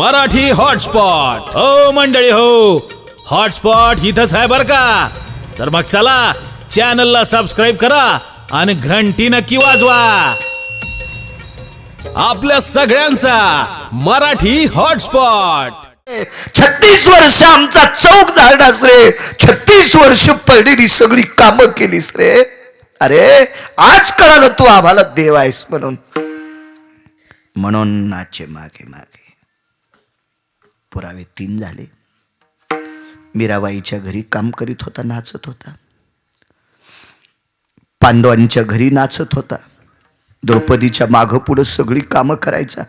Marathi hotspot. हो मंडळी हो. हॉटस्पॉट इथंच आहे बर का? तर मग चला चॅनलला सबस्क्राईब करा आणि घंटी नक्की वाजवा. आपल्या सगळ्यांचा मराठी हॉटस्पॉट. छत्तीस वर्ष आमचा चौक झाडास रे. छत्तीस वर्ष पडलेली सगळी कामं केलीस रे. अरे आज कळालं तू आम्हाला देव आहेस म्हणून. म्हणून नाचे मागे मागे. पुरावे तीन झाले. मीराबाईच्या घरी काम करीत होता नाचत होता. पांडवांच्या घरी नाचत होता. द्रौपदीच्या मागं पुढं सगळी कामं करायचा.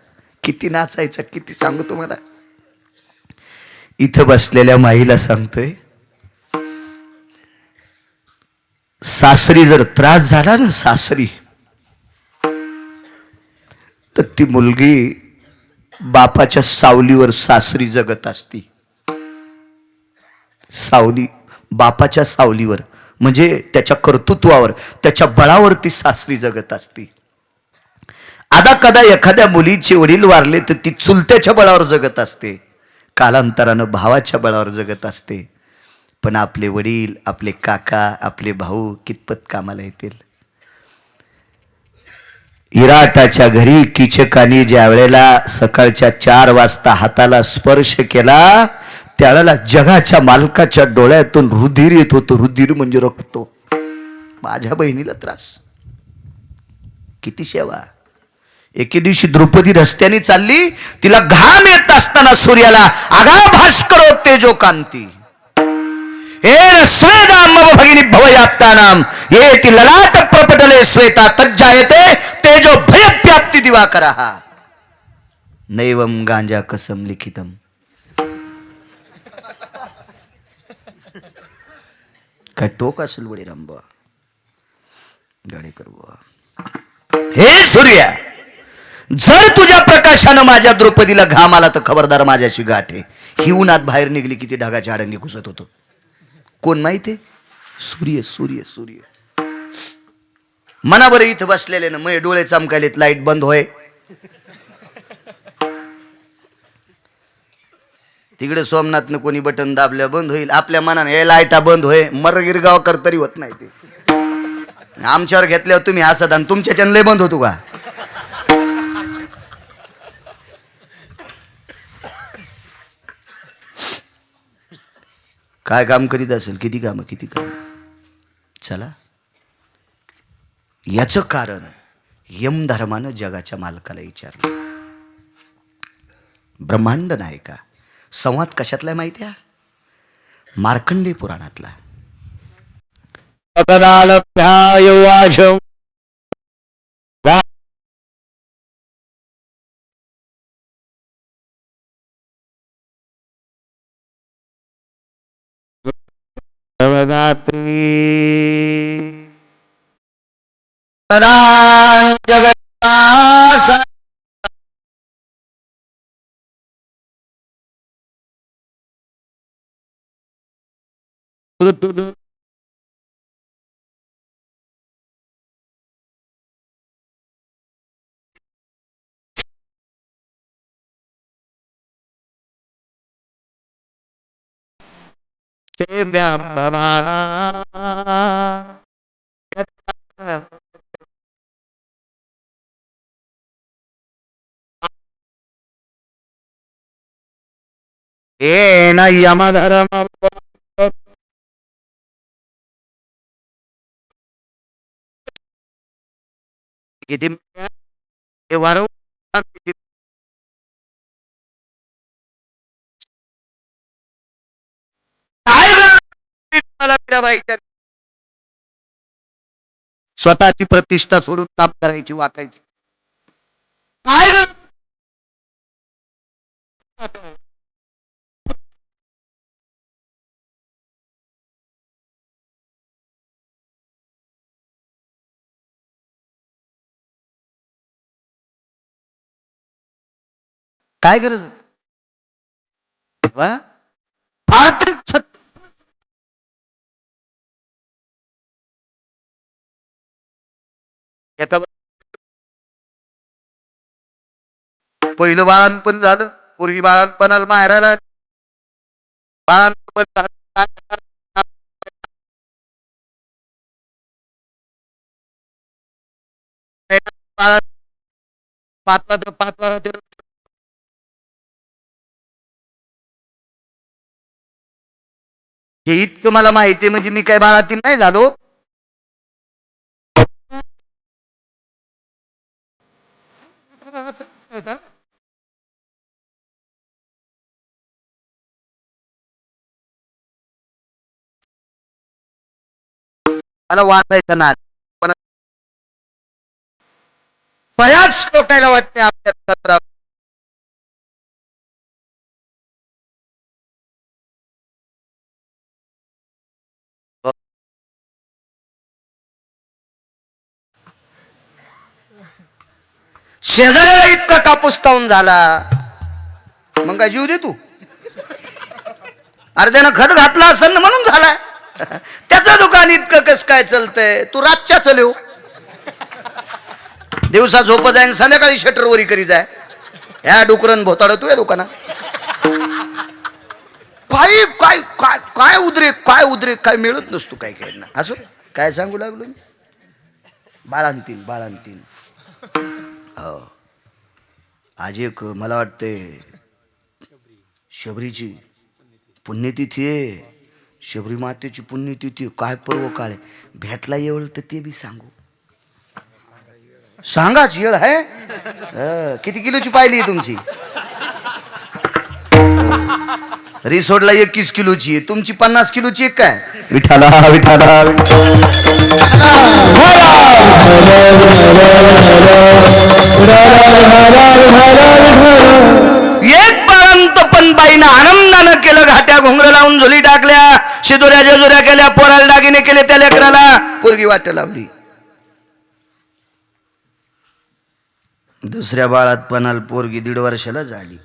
किती नाचायचा किती सांगू तुम्हाला इथं बसलेल्या माईला सांगतोय सासरी जर त्रास झाला ना सासरी तर ती मुलगी बापाच्या सावलीवर सासरी जगत असती. सावली बापाच्या सावलीवर म्हणजे त्याच्या कर्तृत्वावर त्याच्या बळावर ती सासरी जगत असती. आता कदा एखाद्या मुलीचे वडील वारले तर ती चुलत्याच्या बळावर जगत असते. कालांतरानं भावाच्या बळावर जगत असते. पण आपले वडील आपले काका आपले भाऊ कितपत कामाला येतील? इराटाच्या घरी किचकाने ज्या वेळेला सकाळच्या चार वाजता हाताला स्पर्श केला त्यावेळेला जगाच्या मालकाच्या डोळ्यातून रुधिर येत होतो. रुधिर म्हणजे रक्त. माझ्या बहिणीला त्रास. किती सेवा. एके दिवशी द्रौपदी रस्त्याने चालली तिला घाम येत असताना सूर्याला आगा भास्कर तेजो कांती हे स्वेदाम मम भगिनी भवयात्तानाम ये ती ललाट प्रपटले श्वेता तज्जायते तेजो भयप्याप्ती दिवाकरः नैवम गांजा कसम लिखितम काय टोक असेल वडी रंब गाडी बुवा हे सूर्या जर तुझ्या प्रकाशानं माझ्या द्रौपदीला घाम आला तर खबरदार माझ्याशी गाठ आहे ही उन्हात बाहेर निघली की ती ढगाच्या आडंगी घुसत होतो कोण माहिती सूर्य सूर्य सूर्य. मना इथं बसलेले ना मग डोळे चमकायलेत लाइट बंद होय. तिकडे सोमनाथनं कोणी बटन दाबल्या बंद होईल. आपल्या मनाने हे लाईटा बंद होय. मर गिरगाव तरी होत नाही ते. आमच्यावर घेतल्यावर तुम्ही हसत आणि तुमच्या लय बंद होतो का? काय काम करीत असेल? किती काम किती काम? चला. याचं कारण यम धर्मानं जगाच्या मालकाला विचारलं. ब्रह्मांड नाही का? संवाद कशातला माहिती आहे मार्कंडे पुराणातला. जगन्नाथ येन यमधर्म किती हे वारंवार किती- काय स्वतःची प्रतिष्ठा सोडून ताप करायची वाकायची काय? काय गरज? वा? एका पहिलं बाळान पण झालं पूर्वी बाळापणाला माहेराला बाळांसोबत पाचवा पाचवा हे इतकं मला माहिती म्हणजे मी काय बाळातील नाही झालो. मला वाचायचं ना पण बऱ्याच लोकायला वाटते आपल्या शेजाऱ्याला इतका कापूस ताऊन झाला. मग काय जीव दे तू? अरे त्यानं खत घातला असेल ना म्हणून झालाय त्याचं दुकान इतकं कस काय चालतंय? तू रातच्या चलव दिवसा झोप जाय संध्याकाळी शटर वरी करी जाय. ह्या डुकरन भोताड तू या दुकानात. काय काय काय काय उद्रेक काय उद्रेक काय मिळत नसतो काय काय ना असो काय सांगू लागलो मी? बाळांतीन बाळांतीन. हो. आज एक मला वाटते शबरीची पुण्यतिथी आहे. शबरी मातेची पुण्यतिथी आहे. काय पर्व काळ भेटला येवळ तर ते बी सांगू. सांगाच येळ आहे? किती किलोची पाहिली आहे तुमची? रिसोडला एकवीस किलोची आहे. तुमची पन्नास किलोची एक काय? विठाला विठाला एक पर्यंत पण बाईनं आनंदानं केलं घाट्या घोंगर लावून झोली टाकल्या शिदोऱ्या जेजुऱ्या केल्या पोराला दागिने केले त्या लेकराला पोरगी वाट लावली. दुसऱ्या बाळात पणाल पोरगी दीड वर्षाला झाली.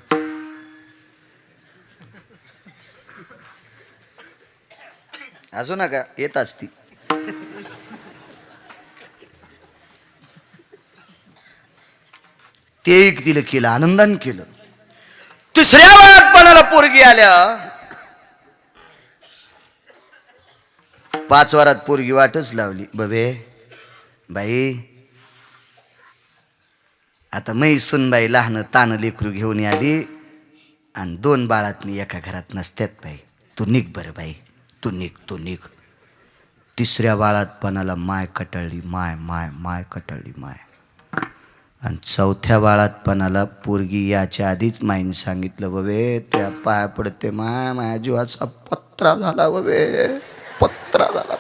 असू नका येत असती. ते एक तिला केलं आनंदाने केलं. तिसऱ्या वेळात पणाला पोरगी आल्या. पाच वारात पोरगी वाटच लावली. बबे बाई आता मै सुनबाई लहान तान लेकरू घेऊन आली आणि दोन बाळातनी एका घरात नसत्यात बाई. तू निघ बरं बाई. तू निघ तू निघ. तिसऱ्या बाळात पणाला माय कटळली माय माय माय कटळली माय. आणि चौथ्या बाळात पणाला पोरगी याच्या आधीच माईने सांगितलं बबे त्या पाया पडते माय माया जीवाचा पत्रा झाला बबे पत्रा झाला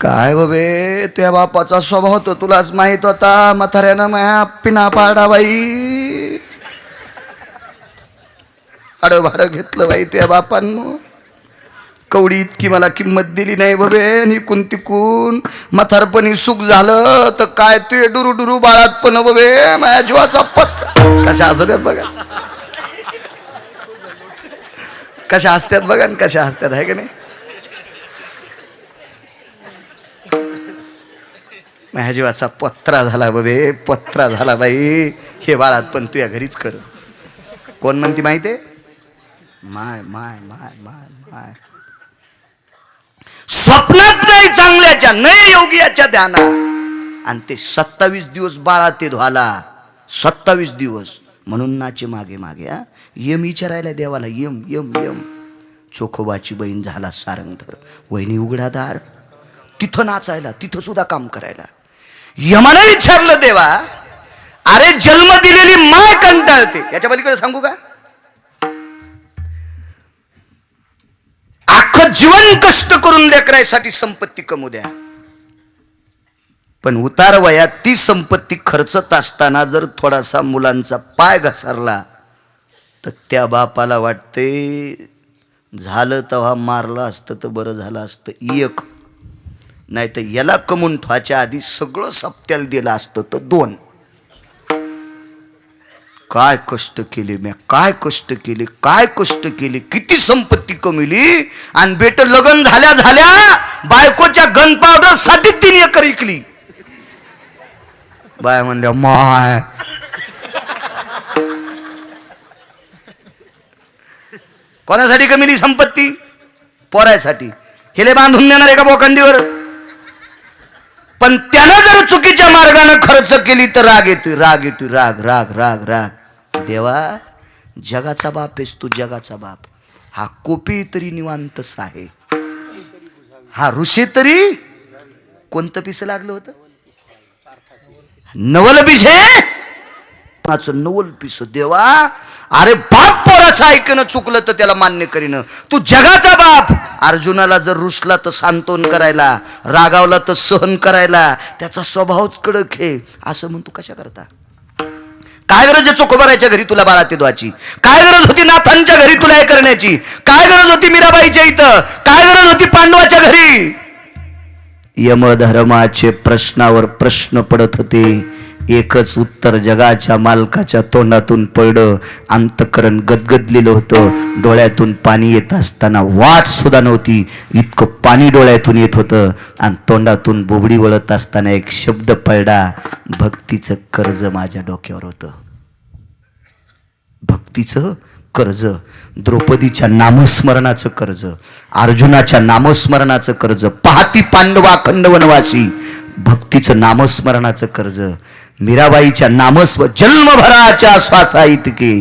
काय बबे त्या बापाचा स्वभाव तो तुलाच माहीत होता म्हाताऱ्यानं माया पिना पाडा बाई भाडं भाडं घेतलं बाई त्या बापांनो. कवडी इतकी मला किंमत दिली नाही बबे. आणि इकून तिकून मथारपणी सुख झालं तर काय तू डुरू डुरू बाळात पण बबे. माझ्या जीवाचा पत कशा हसत्यात बघा. कशा हसत्यात बघा आणि कशा हसत्यात आहे का नाही? माझ्या जीवाचा पत्रा झाला बबे. पत्रा झाला बाई. हे बाळात पण तुझ्या घरीच कर. कोण म्हणती आहे माय माय माय माय माय. स्वप्नात नाही चांगल्याच्या नाही योगियाच्या ध्याना आणि ते सत्तावीस दिवस बाळा ते धुवाला. सत्तावीस दिवस. म्हणून नाचे मागे मागे हा. यम विचारायला देवाला यम यम यम. चोखोबाची बहीण झाला सारंगधर. वहिनी उघडादार. तिथं नाचायला तिथं सुद्धा काम करायला. यमानं विचारलं देवा अरे जन्म दिलेली माय कंटाळते. याच्या पलीकडे सांगू का? अख्खं जीवन कष्ट करून लेकरायसाठी संपत्ती कमू द्या. पण उतार वयात ती संपत्ती खर्चत असताना जर थोडासा मुलांचा पाय घसरला तर त्या बापाला वाटते झालं तेव्हा मारलं असतं तर बरं झालं असतं एक. नाही तर याला कमवून ठेवायच्या आधी सगळं सप्त्याला दिलं असतं तर दोन. काय कष्ट केले म्या? काय कष्ट केले? काय कष्ट केले? किती संपत्ती कमिली आणि बेट लग्न झाल्या झाल्या बायकोच्या गन पावडरसाठी तीन एकर इकली. बाय म्हणल्या माय. कोणासाठी कमिली संपत्ती? पोरायसाठी. हेले बांधून देणार आहे का बोकंडीवर? पण त्यानं जर चुकीच्या मार्गाने खर्च केली तर राग येतोय राग येतोय राग राग राग राग. देवा जगाचा बाप आहेस तू जगाचा बाप. हा कोपी तरी निवांतच आहे हा ऋषी तरी कोणतं पिस लागलं होतं? नवल पिसे नवल पिस? देवा अरे बाप पोराचं ऐकणं चुकलं तर त्याला मान्य करीन. तू जगाचा बाप. अर्जुनाला जर रुसला तर सांत्वन करायला रागावला तर सहन करायला त्याचा स्वभावच कडक आहे. असं म्हणतो कशा करता? काय गरज आहे चोखोबाराच्या घरी तुला बारा ते द्वाची काय गरज होती नाथांच्या घरी तुला हे करण्याची? काय गरज होती मीराबाईच्या इथं? काय गरज होती पांडवाच्या घरी? यमधर्माचे प्रश्नावर प्रश्न पडत होते. एकच उत्तर जगाच्या मालकाच्या तोंडातून पडलं. अंतकरण गदगदलेलं होतं. डोळ्यातून पाणी येत असताना वाट सुद्धा नव्हती. इतकं पाणी डोळ्यातून येत होतं. आणि तोंडातून बोबडी वळत असताना एक शब्द पडला. भक्तीचं कर्ज माझ्या डोक्यावर होतं. भक्तीचं कर्ज. द्रौपदीच्या नामस्मरणाचं कर्ज. अर्जुनाच्या नामस्मरणाचं कर्ज. पाहती पांडवा खंड वनवासी भक्तीचं नामस्मरणाचं कर्ज. मीराबाईच्या नामस्व जन्मभराच्या श्वासा इतके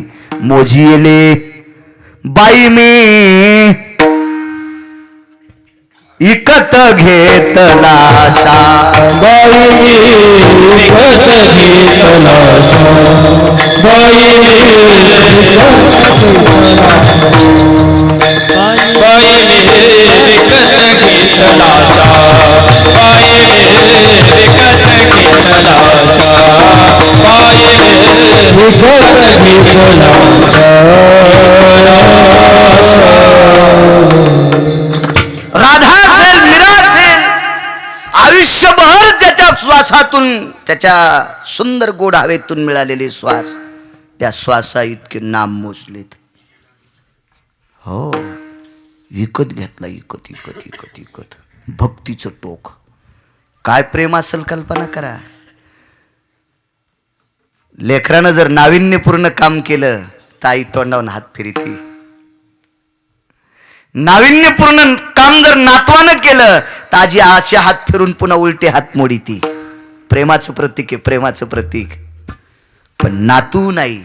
मोजिले बाई मी इकत घेतला राधा असेल मीरा असेल आयुष्यभर त्याच्या श्वासातून त्याच्या सुंदर गोड हवेतून मिळालेले श्वास त्या श्वासा इतके नाम मोजलेत हो. विकत घेतला इकत इकत इकत इकत भक्तीचं टोक. काय प्रेम असेल कल्पना करा. लेकरानं जर नाविन्यपूर्ण काम केलं तर आई तोंडावून हात फिरती. नाविन्यपूर्ण काम जर नातवानं केलं तर आजी असे हात फिरून पुन्हा उलटे हात मोडी ती प्रेमाचं प्रतीक आहे प्रेमाचं प्रतीक. पण नातू नाही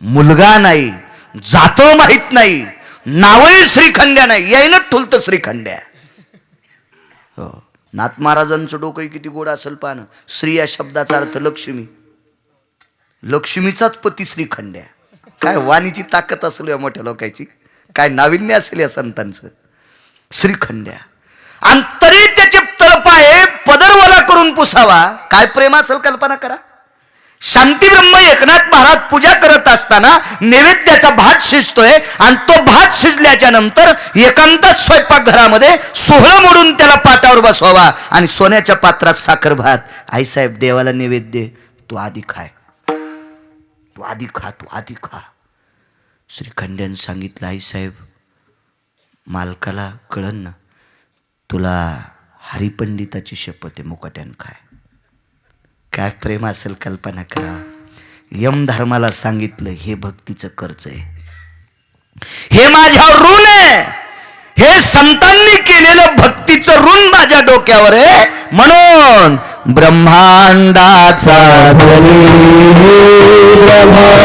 मुलगा नाही जातो माहीत नाही. नावही श्रीखंड्या नाही यायनं ठुलतं श्रीखंड्या. हो. नाथ महाराजांचं डोकं किती गोड असेल पान श्री या शब्दाचा अर्थ लक्ष्मी. लक्ष्मीचाच पती श्रीखंड्या. काय वाणीची ताकद असेल या मोठ्या लोकांची? काय नाविन्य असेल या संतांचं? श्रीखंड्या. आणि तरी त्याचे तळपाय पदरवाला करून पुसावा. काय प्रेम असेल कल्पना करा. शांती ब्रह्म एकनाथ महाराज पूजा करत असताना नैवेद्याचा भात शिजतोय आणि तो भात शिजल्याच्या नंतर एकांतात स्वयंपाकघरामध्ये सोहळा मोडून त्याला पाटावर बसवावा आणि सोन्याच्या पात्रात साखर भात. आईसाहेब देवाला नैवेद्य. तू आधी खाय तू आधी खा तू आधी खा. श्रीखंड्यानं सांगितलं आईसाहेब मालकाला कळन ना तुला हरिपंडिताची शपथ आहे मुकाट्यानं खाय काय प्रेम असेल कल्पना करा. यम धर्माला सांगितलं हे भक्तीचं कर्ज आहे. हे माझ्यावर ऋण आहे. हे संतांनी केलेलं भक्तीचं ऋण माझ्या डोक्यावर आहे. म्हणून ब्रह्मांडाचा धनी ब्रह्मांडाचा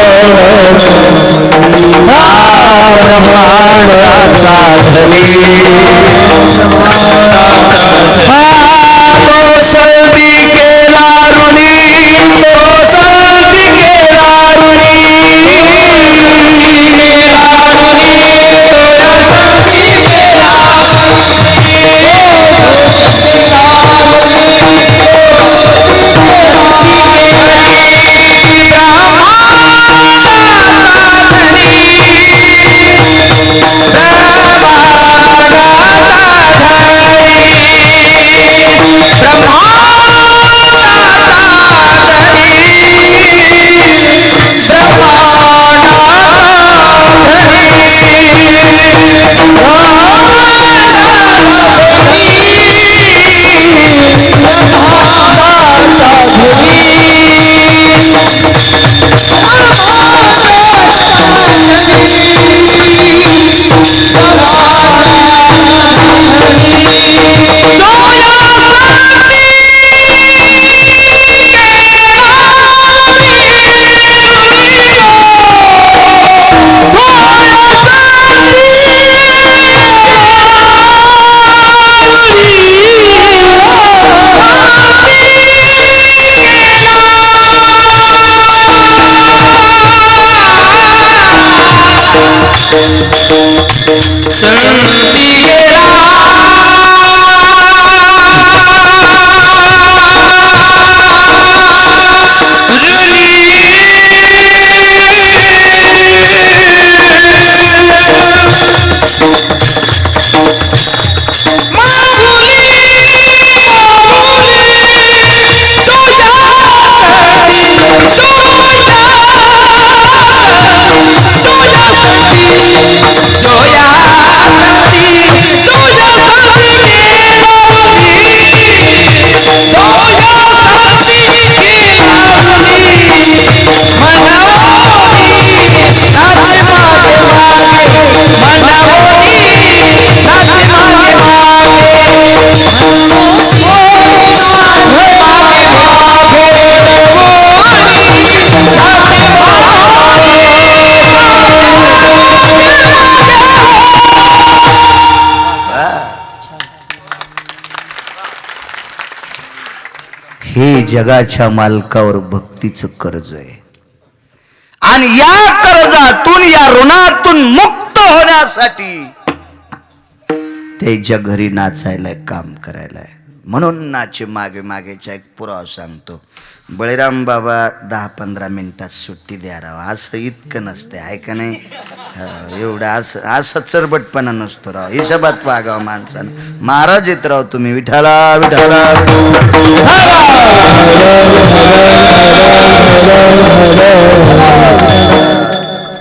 धनी 生了毕。जगाच्या मालकावर भक्तीचं कर्ज आहे आणि या कर्जातून या ऋणातून मुक्त होण्यासाठी त्याच्या घरी नाचायला काम करायला आहे. म्हणून नाचे मागे मागेचा एक पुरावा सांगतो. बळीराम बाबा दहा पंधरा मिनिटात सुट्टी द्या राव असं इतकं नसते आहे का नाही? हो, एवढं असं असं चरबटपणा नसतो राव. हिशोबात वागावं माणसानं. महाराज येत राव तुम्ही. विठाला विठाला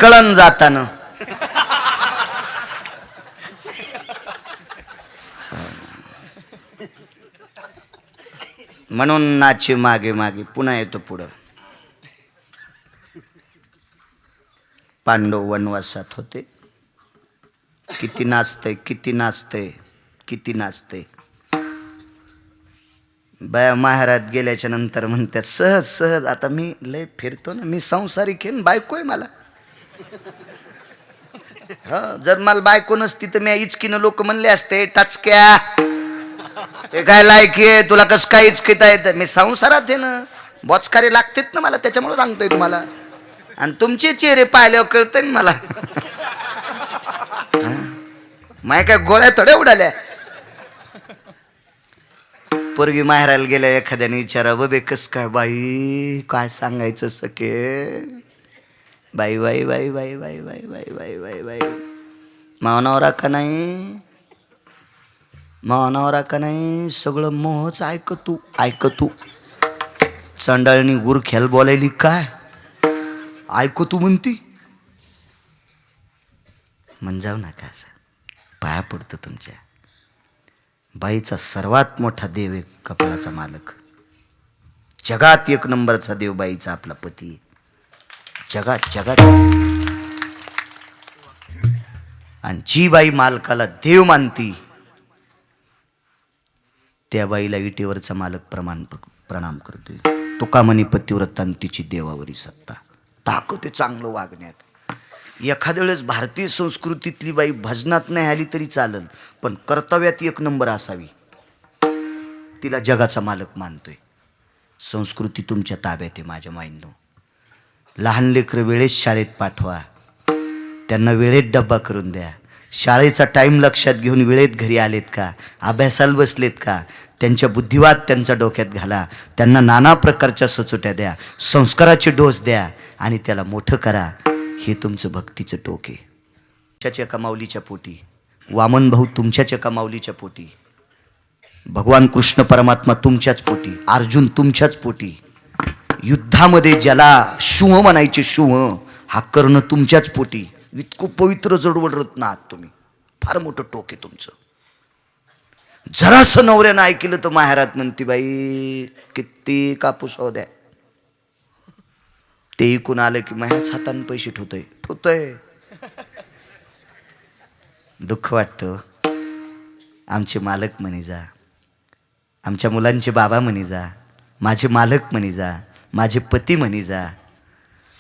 कळण जाताना. म्हणून नाची मागे मागे पुन्हा येतो पुढं. पांडव वनवासात होते. किती नाचतंय किती नाचतंय किती नाचतंय. बाया महाराज गेल्याच्यानंतर म्हणतात सहज सहज आता मी लय फिरतो ना मी संसारिक आहे बायको आहे मला. हा जर मला बायको नसती तर मी इचकीनं लोक म्हणले असते टाचक्या. हे काय लायकी आहे तुला कसं काय इचकिता येतं मी संसारात आहे ना बॉचकारे लागतेत ना मला त्याच्यामुळे सांगतोय तुम्हाला आणि तुमचे चेहरे पाहिल्यावर कळतंय ना मला माय काय गोळ्या थोड्या उडाल्या पोरगी माहेरायला गेल्या एखाद्याने विचारा बे कस काय बाई काय सांगायचं सके बाई बाई बाई बाई बाई बाई बाई बाई बाई बाई मावनावरा का नाही मानावरा का नाही सगळं मोहच ऐक तू ऐक तू. चंडाळणी गुर खेळ बोलायली काय? ऐक तू म्हणती. म्हण जाऊ नका असं. पाया पडतो तुमच्या. बाईचा सर्वात मोठा देव आहे कपाळाचा मालक. जगात एक नंबरचा देव बाईचा आपला पती. जगात जगात. आणि जी बाई मालकाला देव मानती त्या बाईला विटेवरचा मालक प्रमाण प्रणाम करतोय. तुकामणी म्हणी पतिव्रतान तिची देवावरी सत्ता. ताकद आहे चांगलं वागण्यात. एखाद्या वेळेस भारतीय संस्कृतीतली बाई भजनात नाही आली तरी चालेल पण कर्तव्यात एक नंबर असावी. तिला जगाचा मालक मानतोय. संस्कृती तुमच्या ताब्यात आहे माझ्या माईंनो. लहान लेकरं वेळेत शाळेत पाठवा. त्यांना वेळेत डब्बा करून द्या. शाळेचा टाईम लक्षात घेऊन वेळेत घरी आलेत का? अभ्यासाला बसलेत का? त्यांच्या बुद्धिवाद त्यांच्या डोक्यात घाला. त्यांना नाना प्रकारच्या सचोट्या द्या. संस्काराचे डोस द्या आणि त्याला मोठं करा. हे तुमचं भक्तीचं टोक आहे. तुमच्याच पोटी. वामन भाऊ तुमच्याच एका माऊलीच्या पोटी. भगवान कृष्ण परमात्मा तुमच्याच पोटी. अर्जुन तुमच्याच पोटी. युद्धामध्ये ज्याला शुभ म्हणायचे शुह हा कर्ण तुमच्याच पोटी. इतकं पवित्र जडवड रत्न आहात तुम्ही. फार मोठं टोक आहे तुमचं. जरासं नवऱ्यानं ऐकलं तर माहेरात म्हणती बाई किती कापूस हो द्या. ते ऐकून आलं की माझ्याच हाताने पैसे ठेवतोय. ठेवतोय. दुःख वाटतं. आमचे मालक म्हणे जा. आमच्या मुलांचे बाबा म्हणे जा. माझे मालक म्हणे जा. माझे पती म्हणे जा.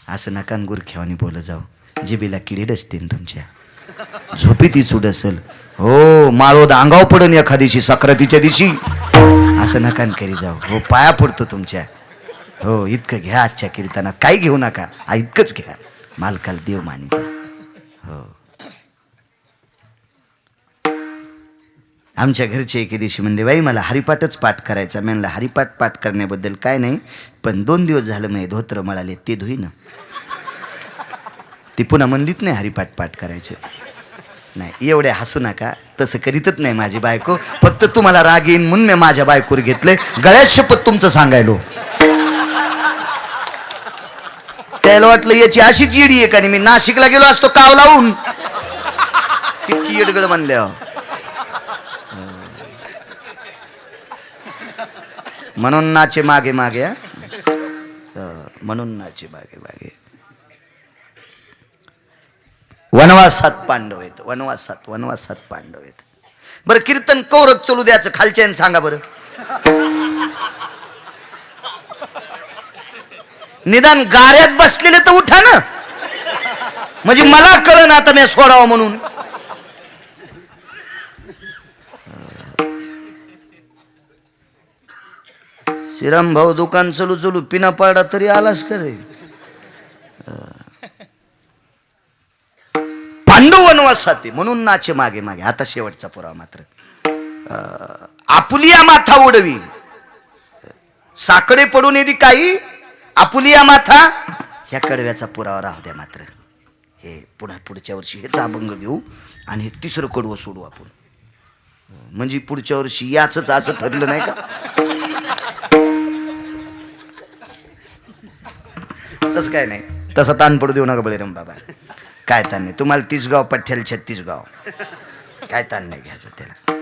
असं नकान गुरख्यावानी बोलत जाऊ. जिबीला किडे डसतील तुमच्या. झोपी ती चूड असेल. हो माळोद अंगाव पडन एखाद दिवशी सक्रातीच्या दिवशी. असं नकान करी जाऊ. हो पाया पडतो तुमच्या. हो इतकं घ्या आजच्या कीर्तनात. काही घेऊ नका. हा इतकंच घ्या. मालकाल देव माने हो. आमच्या घरचे एके दिवशी म्हणले बाई मला हरिपाठच पाठ करायचा. म्हणलं हरिपाठ पाठ करण्याबद्दल काय नाही पण दोन दिवस झालं मी धोत्र मळाले ते धुईन. ती पुन्हा म्हणलीत नाही हरिपाठ पाठ करायचे. नाही एवढे हसू नका. तसं करीतच नाही माझी बायको. फक्त तुम्हाला राग येईन म्हणून मी माझ्या बायकोवर घेतलंय. गळ्यात शपथ तुमचं सांगायलो. त्याला वाटलं याची अशीच येडी आहे का मी नाशिकला गेलो असतो काव लावून. तितकी येडगड म्हणल्या. म्हणून नाचे मागे मागे म्हणून नाचे मागे मागे. वनवासात पांडव आहेत. वनवासात वनवासात पांडव आहेत. बरं कीर्तन कौरक चलू द्याचं खालच्या सांगा बरं. निदान गाऱ्यात बसलेले तर उठा ना. म्हणजे मला कळन आता मी सोडावं म्हणून. श्रीराम भाऊ दुकान चलू चलू पिना पाडा तरी आलास का रे पांडव वनवासात म्हणून नाचे मागे मागे. आता शेवटचा पुरावा मात्र. आपुलिया माथा उडवी. साकडे पडून येते काही आपुलिया माथा. ह्या कडव्याचा पुरावा राहू द्या मात्र. हे पुन्हा पुढच्या वर्षी हेच अभंग घेऊ आणि हे तिसरं कडवं सोडू आपण. म्हणजे पुढच्या वर्षी याच असं ठरलं नाही का? तसं काय नाही. तसा ताण पडू देऊ नका बळीराम बाबा. काय ताण नाही. तुम्हाला तीस गाव पठ्ठ्याला छत्तीस गाव. काय ताण नाही घ्यायचं त्याला.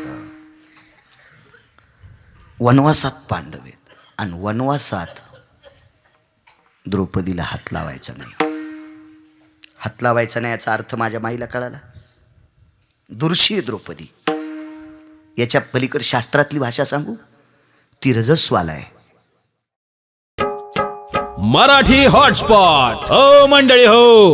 वनवासात पांडव आहेत. आणि वनवासात द्रौपदीला हात लावायचा नाही. हात लावायचा नाही याचा अर्थ माझ्या माईला कळाला. दुर्शी द्रौपदी. याच्या पलीकडे शास्त्रातली भाषा सांगू? ती रजस्वाला आहे. मराठी हॉटस्पॉट. हो मंडळी हो.